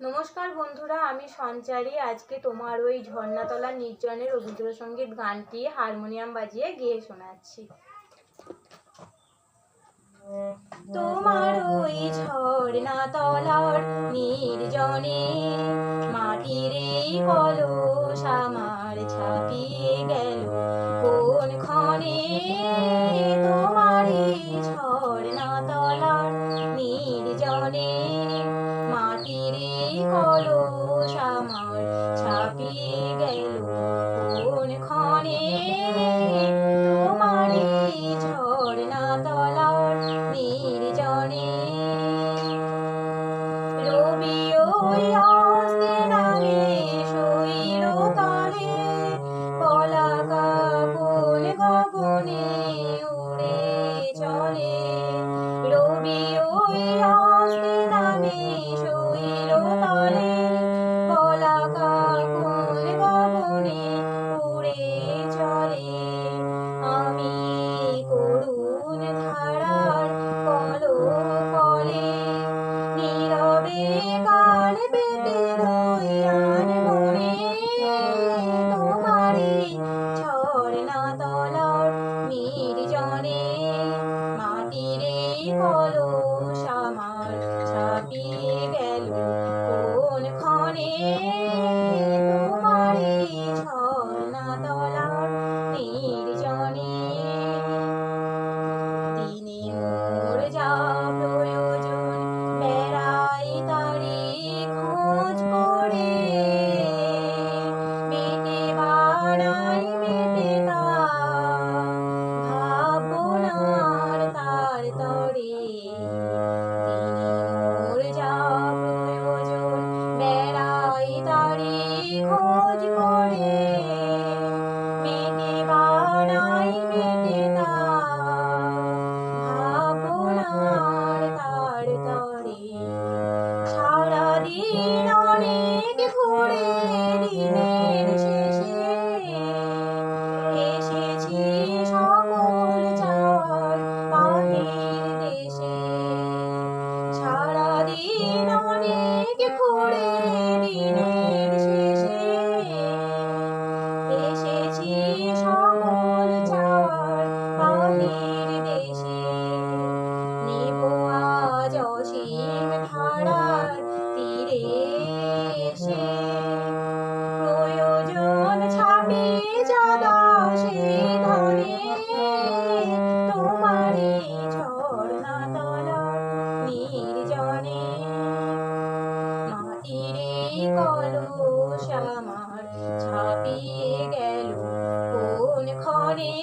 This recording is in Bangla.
নমস্কার বন্ধুরা, আমি সঞ্চারী। আজকে তোমার ওই ঝর্ণাতলা নির্জনের রবীন্দ্রসঙ্গীত গানটি হারমোনিয়াম বাজিয়ে গেয়ে শোনাচ্ছি। তোমার ওই ঝর্ণা তলার নির্জনে মাটির এই কলস আমার ছাপিয়ে গেল। কোন ক্ষণে কলস আমার ছাপিয়ে গেল কোন ক্ষণে তোমার এই ঝর্ণা তলার নির্জনে রবি ওই অস্তে নামে শৈল তলে পলাকা ফুল গগনে কলস আমার ছাপিয়ে গেল কোন ক্ষণে? তোমারি ঝর্ণা তলার নির্জনে। দিনে মোর যা প্রয়োজন, বেড়াই তারি খোঁজ খোঁজ করে মেটে বাড়াই মেটে ভাবনার তার তরে সারাদিন অনেক ঘুরে দিনের শেষে এসেছি সকল চাওয়ার বাহির দেশে সারাদিন অনেক ঘুরে তোমারে ঝর্ণা তলার নির্জনে। মাটির কলস আমার ছাপিয়ে গেল কোন ক্ষণে?